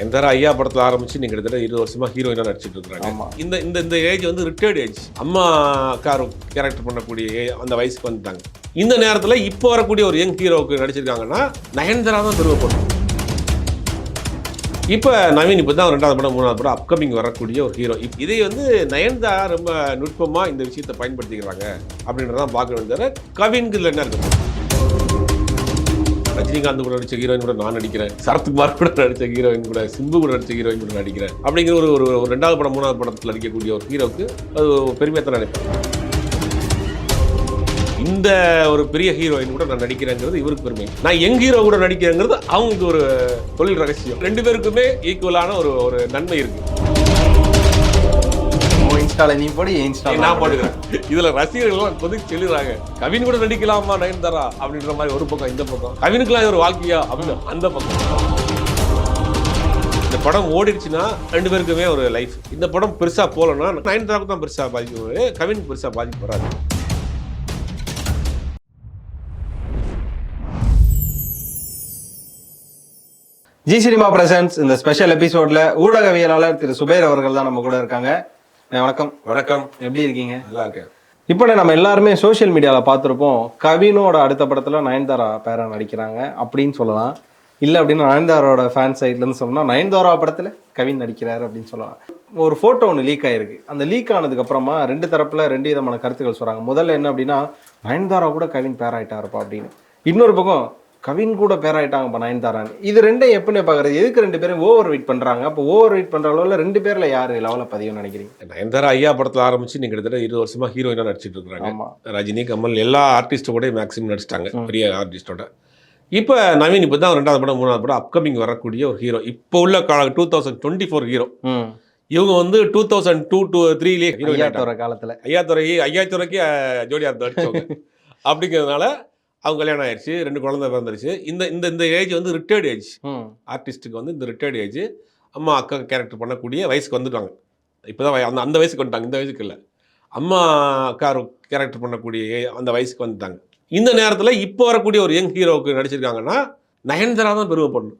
நயன்தாரா ஐயா படத்துல ஆரம்பிச்சு நீங்க கிட்டத்தட்ட இருபது வருஷமா ஹீரோயினா நடிச்சிட்டு இருக்காங்க ஆமா. இந்த இந்த இந்த ஏஜ் வந்து ரிட்டையர்ட் ஏஜ் அம்மா கார் கேரக்டர் பண்ணக்கூடிய அந்த வயசுக்கு வந்துட்டாங்க. இந்த நேரத்துல இப்போ வரக்கூடிய ஒரு யங் ஹீரோவுக்கு நடிச்சிருக்காங்கன்னா நயன்தாரா தான் பெருமைப்படும் இப்போ நவீன் இப்போ தான் ரெண்டாவது படம் மூணாவது படம் அப்கமிங் வரக்கூடிய ஒரு ஹீரோ இதை வந்து நயன்தாரா ரொம்ப நுட்பமா இந்த விஷயத்தை பயன்படுத்திக்கிறாங்க அப்படின்றதான் பார்க்க வேண்டியது. கவின்கு இதில் என்ன இருக்கு? ரஜினிகாந்த் கூட நடிச்ச ஹீரோயின் கூட நான் நடிக்கிறேன். சரத்குமார் கூட நடிச்ச ஹீரோயின் கூட சிம்பு கூட நடிச்ச ஹீரோயின் கூட நடிக்கிறேன். அப்படிங்கிற ஒரு ஒரு ஒரு ரெண்டாவது படம் மூணாவது படத்தில் நடிக்கக்கூடிய ஒரு ஹீரோக்கு அது ஒரு தான் நினைப்பேன். இந்த ஒரு பெரிய ஹீரோயின் கூட நான் நடிக்கிறேங்கிறது இவருக்கு பெருமை. நான் யங் ஹீரோ கூட நடிக்கிறேங்கிறது அவங்களுக்கு ஒரு தொழில் ரகசியம். ரெண்டு பேருக்குமே ஈக்குவலான ஒரு ஒரு நன்மை இருக்குது இன்ஸ்டால நீ போடு என் இன்ஸ்டால. நான் போடுகிறேன் இதுல ரசிகர்கள் எல்லாம் கொதிச்சு எழுதுறாங்க கவின் கூட நடிக்கலாமா நயன்தாரா அப்படின்ற மாதிரி ஒரு பக்கம் இந்த பக்கம். கவினுக்குலாம் ஒரு வாழ்க்கையா? அப்படின்னு அந்த பக்கம். இந்த படம் ஓடிடுச்சுன்னா ரெண்டு பேருக்குமே ஒரு லைஃப் இந்த படம் பெருசா போகலன்னா நயன்தாராவுக்கு தான் பெருசா பாதிப்பு. கவின் பெருசா பாதிப்பு வராது ஜி சினிமா பிரசன்ஸ் இந்த ஸ்பெஷல் எபிசோட்ல ஊடகவியலாளர் திரு சுபேர் அவர்கள் தான் நம்ம கூட இருக்காங்க. வணக்கம். வணக்கம். எப்படி இருக்கீங்க? நல்லா இருக்கேன். இப்போ நம்ம எல்லாருமே சோஷியல் மீடியாவில் பார்த்துருப்போம். கவினோட அடுத்த படத்தில் நயன்தாரா பேரா நடிக்கிறாங்க அப்படின்னு சொல்லலாம். இல்லை அப்படின்னு நயன்தாராவோட ஃபேன் சைட்லேருந்து சொல்லணும்னா நயன்தாரா படத்தில் கவின் நடிக்கிறாரு அப்படின்னு சொல்லலாம். ஒரு ஃபோட்டோ ஒன்று லீக் ஆயிருக்கு. அந்த லீக் ஆனதுக்கு அப்புறமா ரெண்டு தரப்புல ரெண்டு விதமான கருத்துக்கள் சொல்கிறாங்க முதல்ல என்ன அப்படின்னா நயன்தாரா கூட கவின் பேராயிட்டாருப்பா அப்படின்னு. இன்னொரு பக்கம் கவின் கூட பேராயிட்டாங்கப்பா நயன்தாரான்னு இது ரெண்டையும் எப்படி பார்க்குறது எதுக்கு ரெண்டு பேரும் ஓவர் வெயிட் பண்ணுறாங்க அப்போ ஓவர் வெயிட் பண்ணுற அளவில் ரெண்டு பேரில் யார் லெவலில் பதிவுன்னு நினைக்கிறீங்க? நயன்தாரா ஐயா படத்துல ஆரம்பிச்சு நீங்க கிட்டத்தட்ட இருபது வருஷமா ஹீரோயினா நடிச்சிட்டு இருக்காங்க ஆமாம் ரஜினி கமல் எல்லா ஆர்டிஸ்ட்டோட மேக்ஸிமம் நடிச்சிட்டாங்க. பெரிய ஆர்டிஸ்டோட இப்போ நவீன் இப்போ தான் ரெண்டாவது படம் மூணாவது படம் அப்கமிங் வரக்கூடிய ஒரு ஹீரோ இப்போ உள்ள கால two thousand twenty four hero இவங்க வந்து டூ தௌசண்ட் டூ டூ த்ரீலேயே ஹீரோயின் ஐயாத்தோர காலத்தில். ஐயாத்துறை ஐயாத்துறைக்கு ஜோடியா நடிச்சவங்க. அப்படிங்கிறதுனால அவங்க கல்யாணம் ஆயிடுச்சு ரெண்டு குழந்தை பிறந்துருச்சு. இந்த இந்த இந்த ஏஜ் வந்து ரிட்டையர்ட் ஏஜ் ஆர்டிஸ்ட்டுக்கு வந்து இந்த ரிட்டையர்ட் ஏஜ் அம்மா அக்கா கேரக்டர் பண்ணக்கூடிய வயசுக்கு வந்துட்டாங்க. இப்போ தான் அந்த அந்த வயசுக்கு வந்துட்டாங்க. இந்த வயசுக்கு இல்லை. அம்மா அக்கா கேரக்டர் பண்ணக்கூடிய அந்த வயசுக்கு வந்துட்டாங்க. இந்த நேரத்தில் இப்போ வரக்கூடிய ஒரு யங் ஹீரோவுக்கு நடிச்சிருக்காங்கன்னா நயன்தாரா தான் பெருமைப்படணும்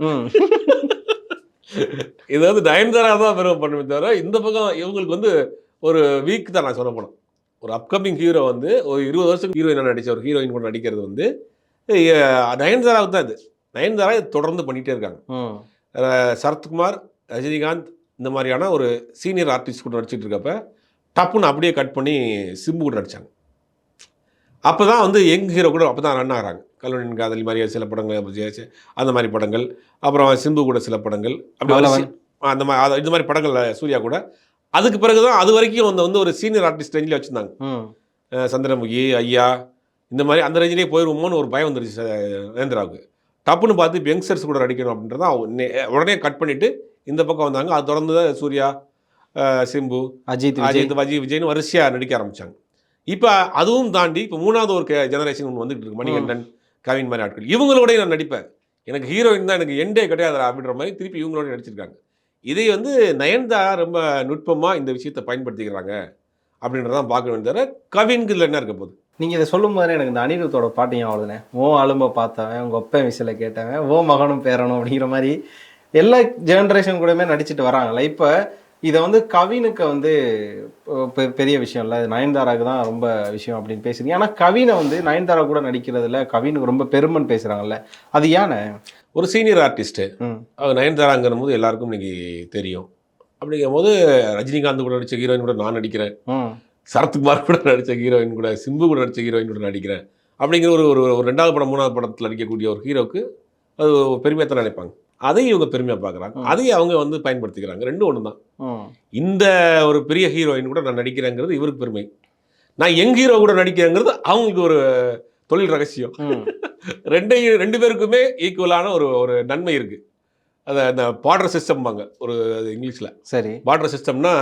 இது வந்து நயன்தாரா தான் பெருமைப்படணுமே தவிர இந்த பக்கம் இவங்களுக்கு வந்து ஒரு வீக் தான் நான் சொல்ல போனேன் ஒரு அப்கமிங் ஹீரோ வந்து ஒரு இருபது வருஷம் ஹீரோயினாக நடித்த ஒரு ஹீரோயின் கூட நடிக்கிறது வந்து நயன்தாராவுக்கு தான் இது நயன்தாரா இது தொடர்ந்து பண்ணிகிட்டே இருக்காங்க. சரத்குமார் ரஜினிகாந்த் இந்த மாதிரியான ஒரு சீனியர் ஆர்டிஸ்ட் கூட நடிச்சிட்டு இருக்கப்ப டப்புன்னு அப்படியே கட் பண்ணி சிம்பு கூட நடித்தாங்க அப்போ தான் வந்து யங் ஹீரோ கூட அப்போ தான் ரன் ஆகிறாங்க. கல்வனின் காதலி மாதிரியே சில படங்கள் அந்த மாதிரி படங்கள் அப்புறம் சிம்பு கூட சில படங்கள் அப்படி அந்த மாதிரி இந்த மாதிரி படங்கள் சூர்யா கூட அதுக்கு பிறகு தான் அது வரைக்கும் வந்து வந்து ஒரு சீனியர் ஆர்டிஸ்ட் ரேஞ்சில் வச்சுருந்தாங்க. சந்திரமுகி ஐயா இந்த மாதிரி அந்த ரேஞ்சிலே போயிருவோமோன்னு ஒரு பயம் வந்துருச்சு நரேந்திராவுக்கு டப்புன்னு பார்த்து இப்போ யங்ஸ்டர்ஸ் கூட நடிக்கணும் அப்படின்றத உடனே கட் பண்ணிவிட்டு இந்த பக்கம் வந்தாங்க. அது தொடர்ந்து தான் சூர்யா சிம்பு அஜித் அஜித் வஜி விஜய்னு வரிசையாக நடிக்க ஆரம்பிச்சாங்க. இப்போ அதுவும் தாண்டி இப்போ மூணாவது ஒரு ஜெனரேஷன் ஒன்று வந்துகிட்டு இருக்கு. மணிகண்டன் கவின் மாதிரி ஆட்கள். இவங்களோடய நான் நடிப்பேன். எனக்கு ஹீரோயின் தான் எனக்கு எண்டே கிடையாது அப்படின்ற மாதிரி திருப்பி இவங்களோட நடிச்சிருக்காங்க. இதை வந்து நயன்தாரா ரொம்ப நுட்பமாக இந்த விஷயத்தை பயன்படுத்திக்கிறாங்க அப்படின்றதான் பார்க்க வேண்டியது கவின்கு இதில் என்ன இருக்க போகுது? நீங்கள் இதை சொல்லும் போதே எனக்கு இந்த அனிருத்தோட பாட்டையும் அவ்வளோதானே ஓ அலும்ப பார்த்தவன் உங்கள் ஒப்ப விசில கேட்டவன் ஓ மகனும் பேரனும் அப்படிங்கிற மாதிரி எல்லா ஜென்ரேஷன் கூடயுமே நடிச்சிட்டு வராங்களே இப்போ இதை வந்து கவினுக்கு வந்து பெரிய விஷயம் இல்லை. இது நயன்தாராக்கு தான் ரொம்ப விஷயம் அப்படின்னு பேசுறீங்க ஆனால் கவினை வந்து நயன்தாரா கூட நடிக்கிறதுல கவினுக்கு ரொம்ப பெருமைன்னு பேசுறாங்கல்ல. அது ஏன்னு ஒரு சீனியர் ஆர்டிஸ்ட்டு அவர் நயன்தாராங்கிற போது எல்லாருக்கும் இன்னைக்கு தெரியும். அப்படிங்கும் போது ரஜினிகாந்த் கூட நடிச்ச ஹீரோயின் கூட நான் நடிக்கிறேன். சரத்குமார் கூட நடிச்ச ஹீரோயின் கூட சிம்பு கூட நடிச்ச ஹீரோயின் கூட நடிக்கிறேன். அப்படிங்கிற ஒரு ஒரு ரெண்டாவது படம் மூணாவது படத்தில் நடிக்கக்கூடிய ஒரு ஹீரோக்கு அது பெருமையாக தான் நினைப்பாங்க. அதையும் இவங்க பெருமையாக பார்க்குறாங்க. அதையும் அவங்க வந்து பயன்படுத்திக்கிறாங்க. ரெண்டும் ஒன்று தான் இந்த ஒரு பெரிய ஹீரோயின் கூட நான் நடிக்கிறேங்கிறது இவருக்கு பெருமை. நான் யங் ஹீரோ கூட நடிக்கிறேங்கிறது அவங்களுக்கு ஒரு தொழில் ரகசியம். ரெண்டையும் ரெண்டு பேருக்குமே ஈக்குவலான ஒரு ஒரு நன்மை இருக்குது அதை அந்த பார்டர் சிஸ்டம்பாங்க ஒரு இங்கிலீஷில். சரி. பார்டர் சிஸ்டம்னா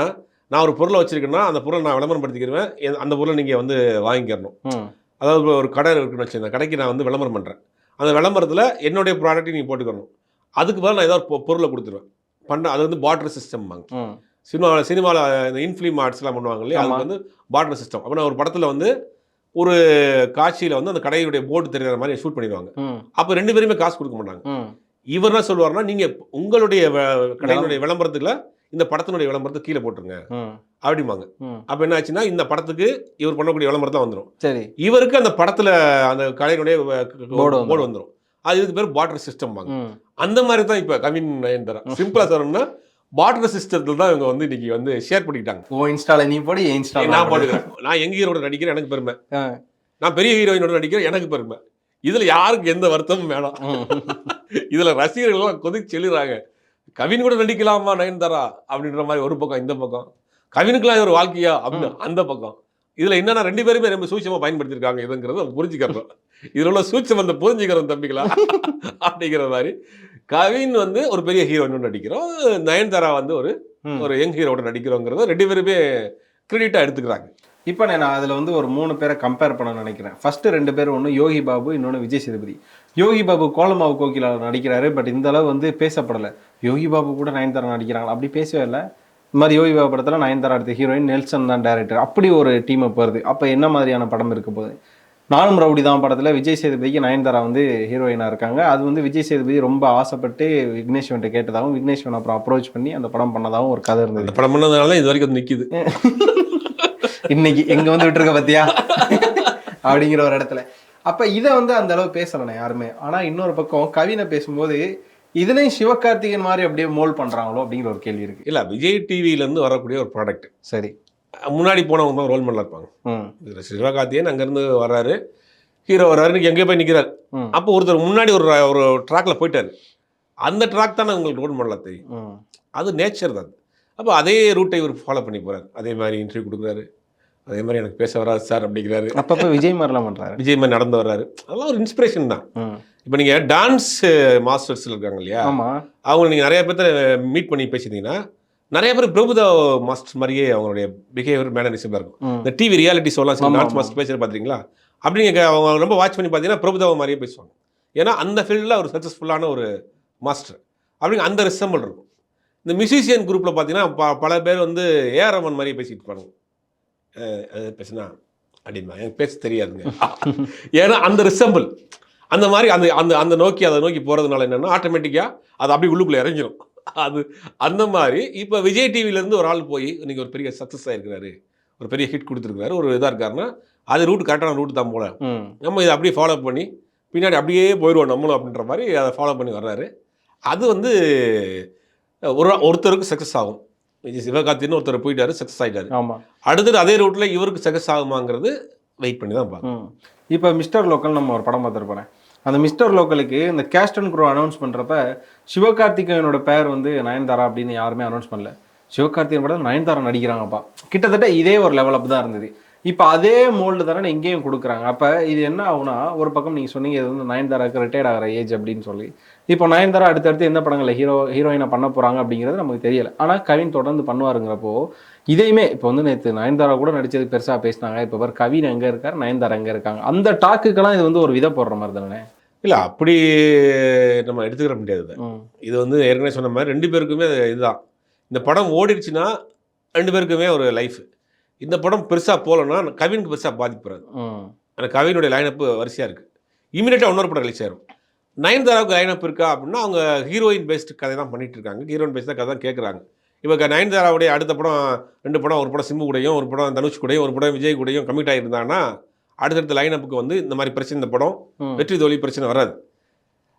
நான் ஒரு பொருளை வச்சிருக்கேன்னா அந்த பொருளை நான் விளம்பரப்படுத்திக்கிறேன் எ- அந்த பொருளை நீங்கள் வந்து வாங்கிக்கிறணும். அதாவது ஒரு கடை இருக்குன்னு வச்சு அந்த கடைக்கு நான் வந்து விளம்பரம் பண்ணுறேன் அந்த விளம்பரத்தில் என்னுடைய ப்ராடக்ட்டை நீங்கள் போட்டுக்கணும். அதுக்கு பதிலா நான் ஏதாவது பொருளை கொடுத்துருவேன். பண்ண அது வந்து பார்டர் சிஸ்டம்பாங்க சினிமாவில் சினிமாவில் இந்த இன்ஃபிலிம் ஆர்ட்ஸ்லாம் பண்ணுவாங்க இல்லையா. அதுக்கு வந்து பார்டர் சிஸ்டம் அப்போ நான் ஒரு படத்தில் வந்து ஒரு காட்சியில் வந்து அந்த கடையுடைய போர்டு தெரியுற மாதிரி ஷூட் பண்ணிடுவாங்க. அப்போ ரெண்டு பேருமே காசு கொடுக்க மாட்டாங்க. இவர் என்ன சொல்லுவாருன்னா நீங்க உங்களுடைய கடையினுடைய விளம்பரத்துல இந்த படத்தினுடைய விளம்பரத்தை கீழே போட்டுருங்க. அப்படிம்பாங்க. அப்ப என்ன ஆச்சுன்னா இந்த படத்துக்கு இவர் பண்ணக்கூடிய விளம்பரம் தான் வந்துடும் சரி. இவருக்கு அந்த படத்துல அந்த வந்துரும். போர்டு வந்துடும் அது இதுக்கு பேர் பாட்டர் சிஸ்டம் வாங்க. அந்த மாதிரி தான் இப்போ கவின் நயன்தாரா. சிம்பிளா சொல்லணும்னா பாட்டர் சிஸ்டத்தில் தான் இவங்க வந்து இன்னைக்கு வந்து ஷேர் பண்ணிக்கிட்டாங்க. ஓ இன்ஸ்டால நீ போடி என் இன்ஸ்டால நான் போட்டுக்கிறேன் நான் எங்க ஹீரோட நடிக்கிறேன் எனக்கு பெருமை. நான் பெரிய ஹீரோயினோட நடிக்கிறேன் எனக்கு பெருமை. இதுல யாருக்கு எந்த வருத்தமும் வேணாம். இதுல ரசிகர்கள் எல்லாம் கொதிச்சு எழுதுறாங்க. கவின் கூட நடிக்கலாமா நயன்தாரா? அப்படின்ற மாதிரி ஒரு பக்கம் இந்த பக்கம். கவினுக்குலாம் ஒரு வாழ்க்கையா? அப்படின்னு அந்த பக்கம். இதுல என்னன்னா ரெண்டு பேருமே ரொம்ப சூட்சமா பயன்படுத்திருக்காங்க இதுங்கிறத புரிஞ்சுக்கிறோம். இதுல உள்ள சூட்சம் அந்த புரிஞ்சுக்கிறோம் தம்பிகளா? அப்படிங்கிற மாதிரி. கவின் வந்து ஒரு பெரிய ஹீரோயின் நடிக்கிறோம். நயன்தாரா வந்து ஒரு. ஒரு யங் ஹீரோட நடிக்கிறோங்கிறத ரெண்டு பேருமே கிரெடிட்டா எடுத்துக்கிறாங்க. இப்போ நான் அதில் வந்து ஒரு மூணு பேரை கம்பேர் பண்ண நினைக்கிறேன். ஃபர்ஸ்ட் ரெண்டு பேர் ஒன்று யோகி பாபு இன்னொன்று விஜய் சேதுபதி. யோகி பாபு கோலமாவு கோகிலா நடிக்கிறாரு பட் இந்த அளவு வந்து பேசப்படலை. யோகி பாபு கூட நயன்தாரா நடிக்கிறாங்க அப்படி பேசவே இல்லை. இந்த மாதிரி யோகி பாபு படத்தில் நயன்தாரா அடுத்த ஹீரோயின் நெல்சன் தான் டேரக்டர் அப்படி ஒரு டீம் அப் வருது. அப்போ என்ன மாதிரியான படம் இருக்க போகுது? நானும் ரவுடி தான் படத்தில். விஜய் சேதுபதிக்கு நயன்தாரா வந்து ஹீரோயினாக இருக்காங்க. அது வந்து விஜய் சேதுபதி ரொம்ப ஆசைப்பட்டு விக்னேஷ்வன்ட்ட கேட்டதாகவும் விக்னேஷ்வன் அப்புறம் அப்ரோச் பண்ணி அந்த படம் பண்ணதாகவும் ஒரு கதை இருந்தது. படம் பண்ணதுனால தான் இது வரைக்கும் அது நிக்குது. இன்னைக்கு எங்க வந்து விட்டுருக்க பத்தியா? அப்படிங்கிற ஒரு இடத்துல. அப்ப இதை வந்து அந்த அளவு பேசலண்ணே யாருமே. ஆனா இன்னொரு பக்கம் கவினை பேசும்போது இதுலயும் சிவகார்த்திகேயன் மாதிரி அப்படியே மோல் பண்றாங்களோ அப்படிங்கிற ஒரு கேள்வி இருக்கு. இல்ல விஜய் டிவில இருந்து வரக்கூடிய ஒரு ப்ராடக்ட் சரி. முன்னாடி போனவங்க தான் ரோல் மாடலா இருப்பாங்க. சிவகார்த்தியன் அங்கேருந்து வர்றாரு. ஹீரோ வர்றாரு எங்கேயோ போய் நிற்கிறார் அப்போ ஒருத்தர் முன்னாடி ஒரு ஒரு ட்ராக்ல போயிட்டாரு. அந்த ட்ராக் தானே உங்களுக்கு ரோல் மாடலாக தெரியும். அது நேச்சர் தான். அப்போ அதே ரூட்டை இவர் ஃபாலோ பண்ணி போறாரு. அதே மாதிரி இன்டர்வியூ கொடுக்குறாரு. அதே மாதிரி எனக்கு பேச வராது சார் அப்படிங்கிறாரு. அப்பப்ப விஜய் மாதிரிலாம் பண்றாரு. விஜய் மாதிரி நடந்து வர்றாரு. அதெல்லாம் ஒரு இன்ஸ்பிரேஷன் தான். இப்போ நீங்கள் டான்ஸ் மாஸ்டர்ஸ் இருக்காங்க இல்லையா? ஆமா. அவங்க நீங்கள் நிறைய பேர்த்த மீட் பண்ணி பேசியிருந்தீங்கன்னா நிறைய பேர் பிரபுதா மாஸ்டர் மாதிரியே அவங்களுடைய பிஹேவியர் மேனரிசம் இருக்கும். இந்த டிவி ரியாலிட்டி ஷோலாம் டான்ஸ். மாஸ்டர் பேசுகிற பார்த்துருங்களா அப்படி நீங்கள் அவங்க ரொம்ப வாட்ச் பண்ணி பார்த்தீங்கன்னா பிரபுதாவை மாதிரியே பேசுவாங்க. ஏன்னா அந்த ஃபீல்டில் ஒரு சக்ஸஸ்ஃபுல்லான ஒரு மாஸ்டர் அப்படிங்க அந்த ரிசம்பிள் இருக்கும். இந்த மியூசிஷியன் குரூப்பில் பார்த்தீங்கன்னா ப பல பேர் வந்து ஏஆர் ரமன் மாதிரியே பேசிட்டு இருப்பாங்க. அது பேசுனா அப்படிமா எனக்கு பேச தெரியாதுங்க. ஏன்னா அந்த ரிசம்பிள் அந்த மாதிரி அந்த அந்த அந்த நோக்கி அதை நோக்கி போகிறதுனால என்னென்னா ஆட்டோமேட்டிக்காக அது அப்படியே உள்ளுக்குள்ளே இறங்கிடும் அது அந்த மாதிரி இப்போ விஜய் டிவிலேருந்து ஒரு ஆள் போய் இன்னைக்கு ஒரு பெரிய சக்ஸஸ் ஆகிருக்கிறாரு ஒரு பெரிய ஹிட் கொடுத்துருக்காரு ஒரு இதாக இருக்காருன்னா அது ரூட் கரெக்டான ரூட் தான் போல. நம்ம இதை அப்படியே ஃபாலோ பண்ணி பின்னாடி அப்படியே போயிடுவோம் நம்மளும் அப்படின்ற மாதிரி அதை ஃபாலோ பண்ணி வர்றாரு. அது வந்து ஒரு ஒருத்தருக்கு சக்ஸஸ் ஆகும். சிவகார்த்தின்னு ஒருத்தர் போயிட்டாரு சக்ஸஸ் ஆகிட்டாரு ஆமா. அடுத்தது அதே ரூட்டில் இவருக்கு சக்ஸஸ் ஆகுமாங்கிறது வெயிட் பண்ணி தான் பார்க்கணும். இப்போ மிஸ்டர் லோக்கல் நம்ம ஒரு படம் பார்த்துருப்போம் அந்த மிஸ்டர் லோக்கலுக்கு இந்த கேஸ்ட் அண்ட் க்ரோ அனௌன்ஸ் பண்ணுறப்ப சிவகார்த்திகேயனோட பேர் வந்து நயன்தாரா அப்படின்னு யாருமே அனௌன்ஸ் பண்ணல. சிவகார்த்திகேயன் படம் நயன்தாரா நடிக்கிறாங்கப்பா. கிட்டத்தட்ட இதே ஒரு லெவல் அப் தான் இருந்தது. இப்போ அதே மோல்டு தானே இங்கேயும் கொடுக்குறாங்க. அப்போ இது என்ன ஆகுனா ஒரு பக்கம் நீங்கள் சொன்னீங்க இது வந்து நயன்தாராக்கு ரிட்டையர்ட் ஆகிற ஏஜ் அப்படின்னு சொல்லி. இப்போ நயன்தாரா அடுத்தடுத்து எந்த படங்களில் ஹீரோ ஹீரோயினை பண்ண போகிறாங்க அப்படிங்கிறது நமக்கு தெரியல. ஆனால் கவின் தொடர்ந்து பண்ணுவாருங்கிறப்போ இதையுமே இப்போ வந்து நேற்று நயன்தாரா கூட நடிச்சது பெருசாக பேசினாங்க. இப்போ பார் கவின் எங்கே இருக்கார் நயன்தாரா எங்கே இருக்காங்க. அந்த டாக்குக்கெல்லாம் இது வந்து ஒரு விதை போடுற மாதிரி தானே? இல்லை அப்படி நம்ம எடுத்துக்கிற முடியாது இதை. வந்து ஏற்கனவே சொன்ன மாதிரி ரெண்டு பேருக்குமே அது இதுதான். இந்த படம் ஓடிடுச்சுன்னா ரெண்டு பேருக்குமே ஒரு லைஃப் இந்த படம் பெருசாக போகலன்னா கவினுக்கு பெருசாக பாதிப்புறாது அந்த கவினுடைய லைனப்பு வரிசையாக இருக்குது இமீடியட்டாக இன்னொரு படம் ரிலீஸ் ஆயிரும். நயன்தாராவுக்கு லைனப் இருக்கா அப்படின்னா அவங்க ஹீரோயின் பேஸ்டு கதை தான் பண்ணிட்டு இருக்காங்க ஹீரோயின் பேஸ்ட் கதை தான் கேட்குறாங்க இப்போ நயன்தாராவுடைய அடுத்த படம் ரெண்டு படம் ஒரு படம் சிம்பு கூடயும் ஒரு படம் தனுஷ் கூடயும் ஒரு படம் விஜய் கூடயும் கமிட் ஆகியிருந்தாங்கன்னா அடுத்தடுத்த லைனப்புக்கு வந்து இந்த மாதிரி பிரச்சனை இந்த படம். வெற்றி தோல்வி பிரச்சனை வராது.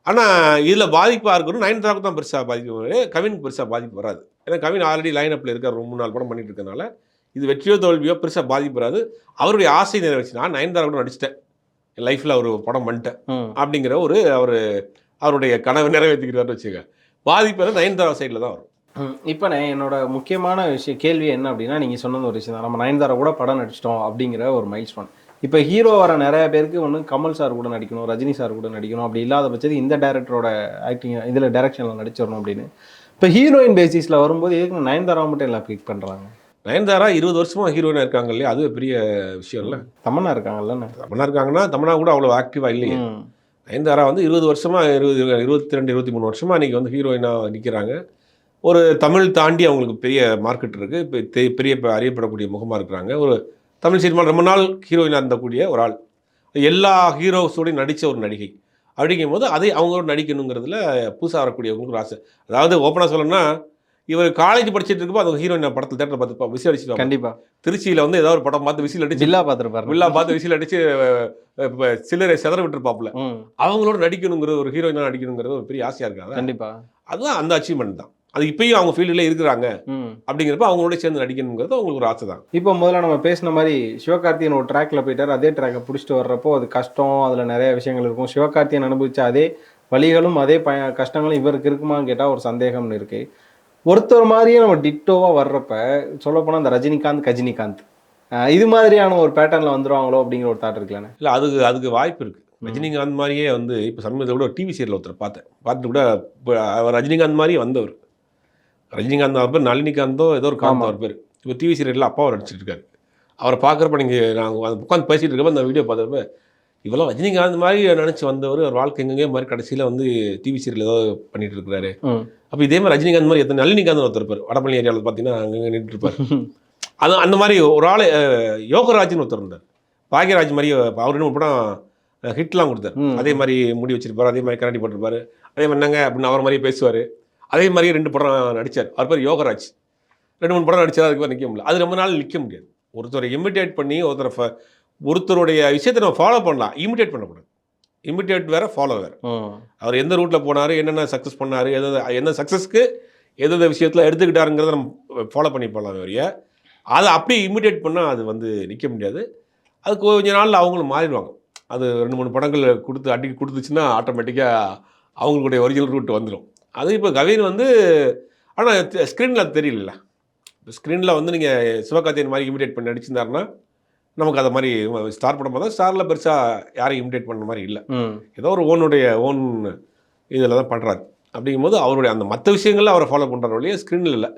ஆனால் இதில் பாதிப்பாக இருக்கணும் நயன்தாராவுக்கு தான் பெருசாக பாதிப்பு கவினுக்கு பெருசாக பாதிப்பு வராது. ஏன்னா கவின் ஆல்ரெடி லைனப்பில் இருக்கார் ரொம்ப மூணு நாலு படம் பண்ணிட்டு இருக்கனால இது வெற்றியோ தோல்வியோ பெருசாக பாதிப்பு வராது. அவருடைய ஆசை நிறைவேச்சு நான் நயன்தாரா கூட நடிச்சிட்டேன். என் லைஃப்பில் ஒரு படம் பண்ணிட்டேன் அப்படிங்கிற ஒரு அவர் அவருடைய கனவை நிறைவேற்றிக்கிறாருன்னு வச்சுக்க பாதிப்பு நயன்தாரா சைடில் தான் வரும். இப்போ நான் என்னோட முக்கியமான விஷயம் கேள்வி என்ன அப்படின்னா நீங்கள் சொன்னது ஒரு விஷயம் தான். நம்ம நயன்தாரா கூட படம் நடிச்சிட்டோம் அப்படிங்கிற ஒரு மைல் ஸ்டோன் இப்போ ஹீரோ வர நிறைய பேருக்கு ஒன்று கமல் சார் கூட நடிக்கணும் ரஜினி சார் கூட நடிக்கணும். அப்படி இல்லாத பட்சத்து இந்த டேரக்டரோட ஆக்டிங் இதில் டைரக்ஷனில் நடிச்சிடணும் அப்படின்னு. இப்போ ஹீரோயின் பேசிஸில் வரும்போது எதுக்கு நயன்தாரா மட்டும் எல்லாம் பிக் பண்ணுறாங்க நயன்தாரா இருபது வருஷமா ஹீரோயினாக இருக்காங்க இல்லையா? அது பெரிய விஷயம் இல்லை? தமன்னா இருக்காங்கல்ல தமிழா இருக்காங்கன்னா தமிழா கூட அவ்வளோ ஆக்டிவாக இல்லையே. நயன்தாரா வந்து இருபது வருஷமா இருபது இருபத்தி ரெண்டு இருபத்தி மூணு வருஷமா இன்னைக்கு வந்து ஹீரோயினாக நிற்கிறாங்க ஒரு தமிழ் தாண்டி அவங்களுக்கு பெரிய மார்க்கெட் இருக்குது இப்போ பெரிய அறியப்படக்கூடிய முகமாக இருக்கிறாங்க. ஒரு தமிழ் சினிமாவில் ரொம்ப நாள் ஹீரோயினாக இருந்தக்கூடிய ஒரு ஆள். எல்லா ஹீரோஸோடையும் நடித்த ஒரு நடிகை. அப்படிங்கும் போது அதை அவங்களோட நடிக்கணுங்கிறதுல புதுசாக வரக்கூடியவங்களுக்கு ஒரு ஆசை. அதாவது ஓப்பனாக சொல்லணும்னா இவர் காலேஜ் படிச்சிட்டு இருக்கப்போ அது ஹீரோயின் படத்தில் தேட்டர் பார்த்து விசில் அடிச்சுட்டு கண்டிப்பா. திருச்சியில் வந்து ஏதாவது ஒரு படம் பார்த்து விசில் அடிச்சு ஜில்லா பார்த்துருப்பாரு. வில்லா பார்த்து விசில் அடிச்சு சிலரை செதற விட்டுருப்பாப்புல. அவங்களோட நடிக்கணுங்கிறது ஒரு ஹீரோயினாக நடிக்கணுங்கிறது ஒரு பெரிய ஆசையாக இருக்காது? கண்டிப்பா. அதுதான் அந்த அச்சீவ்மெண்ட் தான். அது இப்பயும் அவங்க ஃபீல்டில் இருக்கிறாங்க. அப்படிங்கிறப்ப அவங்களோட சேர்ந்து நடிக்கணுங்கிறது அவங்களுக்கு ஒரு ஆசை தான் இப்போ முதல்ல நம்ம பேசின மாதிரி சிவகார்த்தியன் ஒரு ட்ராக்ல போயிட்டார். அதே ட்ராக்கை பிடிச்சிட்டு வர்றப்போ அது கஷ்டம் அதுல நிறைய விஷயங்கள் இருக்கும். சிவகார்த்தியன் அனுபவிச்ச அதே வழிகளும் அதே ப கஷ்டங்களும் இவருக்கு இருக்குமான்னு கேட்டால் ஒரு சந்தேகம்னு இருக்கு. ஒருத்தர் மாதிரியே நம்ம டிட்டோவா வர்றப்ப சொல்லப்போனால் அந்த ரஜினிகாந்த் கஜினிகாந்த். இது மாதிரியான ஒரு பேட்டர்ன்ல வந்துருவாங்களோ அப்படிங்கிற ஒரு தாட் இருக்குல்லண்ணே. இல்லை அதுக்கு அதுக்கு வாய்ப்பு இருக்குது ரஜினிகாந்த் மாதிரியே வந்து இப்போ சமீபத்தில் கூட டிவி சீரியல் ஒருத்தர் பார்த்தேன். பார்த்துட்டு கூட அவர் ரஜினிகாந்த் மாதிரியே வந்தவர். ரஜினிகாந்த் அவர் பேர் நளினிகாந்தோ ஏதோ ஒரு காந்த். அவர் பேர். இப்போ டிவி சீரியலில் அப்பாவை நடிச்சிட்டு இருக்காரு. அவரை பார்க்குறப்ப நீங்கள் நாங்கள் உட்காந்து பேசிட்டு இருக்கப்ப அந்த வீடியோ பார்த்தப்ப இவெல்லாம் ரஜினிகாந்த் மாதிரி நினச்சி வந்தவர் ஒரு வாழ்க்கை எங்கெங்கே மாதிரி கடைசியில் வந்து டிவி சீரியல் ஏதோ பண்ணிட்டு இருக்கிறாரு. அப்போ இதே மாதிரி ரஜினிகாந்த் மாதிரி எத்தனை நளினிகாந்த் ஒருத்தர் இருப்பார். வடபழனி ஏரியாவில் பார்த்தீங்கன்னா அங்கங்கே நின்றுட்டு இருப்பார். அது அந்த மாதிரி ஒரு ஆள் யோகராஜ்னு ஒருத்தர் இருந்தார். பாக்யராஜ் மாதிரி அவர் இன்னும் படம் ஹிட்லாம் கொடுத்தார். அதே மாதிரி முடி வச்சிருப்பார் அதே மாதிரி கண்ணாடி போட்டிருப்பாரு. அதே மாதிரி என்னங்க அப்படின்னு அவர் மாதிரியே பேசுவார். அதே மாதிரி ரெண்டு படம் நடிச்சார். அவர் பேர் யோகராஜ். ரெண்டு மூணு படம் நடிச்சார் அதுக்கு நிற்க முடியல. அது ரொம்ப நாள் நிற்க முடியாது. ஒருத்தரை இமிட்டேட் பண்ணி ஒருத்தரை ஒருத்தருடைய விஷயத்தை நம்ம ஃபாலோ பண்ணலாம். இமிட்டேட் பண்ணக்கூடாது. இமிட்டேட் வேற ஃபாலோ வேற. ம் அவர் எந்த ரூட்டில் போனார் என்னென்ன சக்ஸஸ் பண்ணார் எது என்ன சக்ஸஸ்க்கு எந்தெந்த விஷயத்தில் எடுத்துக்கிட்டாருங்கிறத நம்ம ஃபாலோ பண்ணி போகலாம் வரைய அதை அப்படியே இமிட்டேட் பண்ணால் அது வந்து நிற்க முடியாது. அது கொஞ்ச நாளில் அவங்களும் மாறிடுவாங்க. அது ரெண்டு மூணு படங்கள் கொடுத்து அடி கொடுத்துச்சுன்னா ஆட்டோமேட்டிக்காக அவங்களுடைய ஒரிஜினல் ரூட் வந்துடும் அது இப்போ கவின் வந்து ஆனால் ஸ்க்ரீனில் அது தெரியல ஸ்க்ரீனில் வந்து நீங்கள் சிவகார்த்தியன் மாதிரி இமிட்டேட் பண்ணி நடிச்சிருந்தாருன்னா நமக்கு அதை மாதிரி ஸ்டார் படம் பார்த்தா ஸ்டாரில் பெருசாக யாரையும் இமிட்டேட் பண்ண மாதிரி இல்லை. ஏதோ ஒரு ஓனுடைய ஓன் இதில் தான் பண்ணுறாரு அப்படிங்கும்போது அவருடைய அந்த மற்ற விஷயங்கள்ல அவரை ஃபாலோ பண்ணுற வழியே ஸ்க்ரீனில் இல்லை.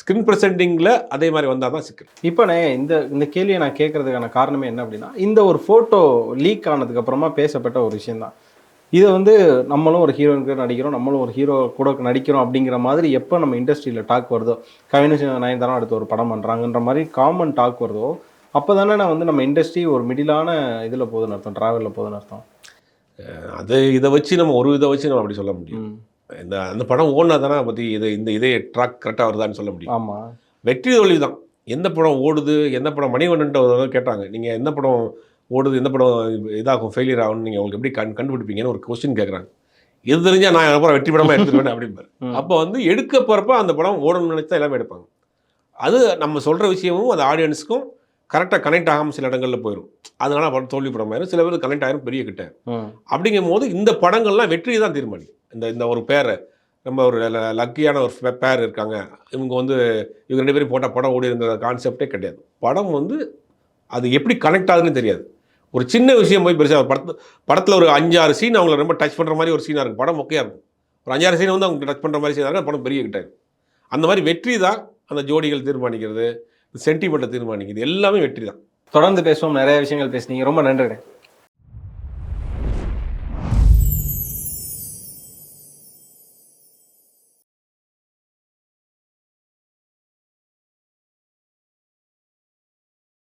ஸ்க்ரீன் ப்ரெசென்டிங்கில் அதே மாதிரி வந்தால் தான் சிக்கல். இப்போண்ணே இந்த இந்த கேள்வியை நான் கேட்கறதுக்கான காரணமே என்ன அப்படின்னா இந்த ஒரு ஃபோட்டோ லீக் ஆனதுக்கு அப்புறமா பேசப்பட்ட ஒரு விஷயம்தான் இதை வந்து நம்மளும் ஒரு ஹீரோனுக்கு நடிக்கிறோம் நம்மளும் ஒரு ஹீரோ கூட நடிக்கிறோம் அப்படிங்கிற மாதிரி எப்போ நம்ம இண்டஸ்ட்ரியில் டாக் வருதோ கவினேஷ் நயன்தாரா அடுத்து ஒரு படம் பண்ணுறாங்கன்ற மாதிரி காமன் டாக் வருதோ அப்போ தானே நான் வந்து நம்ம இண்டஸ்ட்ரி ஒரு மிடிலான இதில் போகுதுன்னு அர்த்தம் ட்ராவலில் போகுதுன்னு அர்த்தம். அது இதை வச்சு நம்ம ஒரு இதை வச்சு நம்ம அப்படி சொல்ல முடியும். இந்த அந்த படம் ஓடினா தானே பற்றி இதை இந்த இதே ட்ராக் கரெக்டாக வருதான்னு சொல்ல முடியும். ஆமாம் வெற்றி தோல்வி தான் எந்த படம் ஓடுது எந்த படம் மணிவண்ணன்ட்ட ஒரு கேட்டாங்க நீங்கள் எந்த படம் ஓடுது எந்த படம் இதாகும் ஃபெயிலியர் ஆகும்னு நீங்கள் உங்களுக்கு எப்படி கண் கண்டுபிடிப்பீங்கன்னு ஒரு கொஸ்டின் கேட்குறாங்க எது தெரிஞ்சால் நான் அப்புறம் வெற்றி படமாக எடுத்துருவேன் அப்படிம்பாரு. அப்போ வந்து எடுக்க போகிறப்ப அந்த படம் ஓடணும்னு நினைச்சா எல்லாமே எடுப்பாங்க. அது நம்ம சொல்கிற விஷயமும் அது ஆடியன்ஸுக்கும் கரெக்டாக கனெக்ட் ஆகாமல் சில இடங்களில் போயிடும் அதனால படம் தோல்வி படம் ஆயிரும். சில பேர் கனெக்ட் ஆயிரும் பெரிய கிட்ட. அப்படிங்கும் போது இந்த படங்கள்லாம் வெற்றியை தான் தீர்மானிக்கும். இந்த இந்த ஒரு பேரை நம்ம ஒரு லக்கியான ஒரு பேர் இருக்காங்க. இவங்க வந்து இவங்க ரெண்டு பேரும் போட்டால் படம் ஓடி இருந்த கான்செப்டே கிடையாது. படம் வந்து அது எப்படி கனெக்ட் ஆகுதுன்னு தெரியாது. ஒரு சின்ன விஷயம் போய் பெருசாக படத்து படத்தில் ஒரு அஞ்சாறு சீன் அவங்கள ரொம்ப டச் பண்ணுற மாதிரி ஒரு சீனாக இருக்கும். படம் மொக்கையாக இருக்கும். ஒரு அஞ்சாறு சீன் வந்து அவங்க டச் பண்ணுற மாதிரி சீனாக படம் பெரிய கிட்ட இருக்கும் அந்த மாதிரி வெற்றி தான் அந்த ஜோடிகள் தீர்மானிக்கிறது. சென்டிமெண்ட்டை தீர்மானிக்கிறது எல்லாமே வெற்றி தான் தொடர்ந்து பேசுவோம். நிறைய விஷயங்கள் பேசுனீங்க. ரொம்ப நன்றிண்ணே.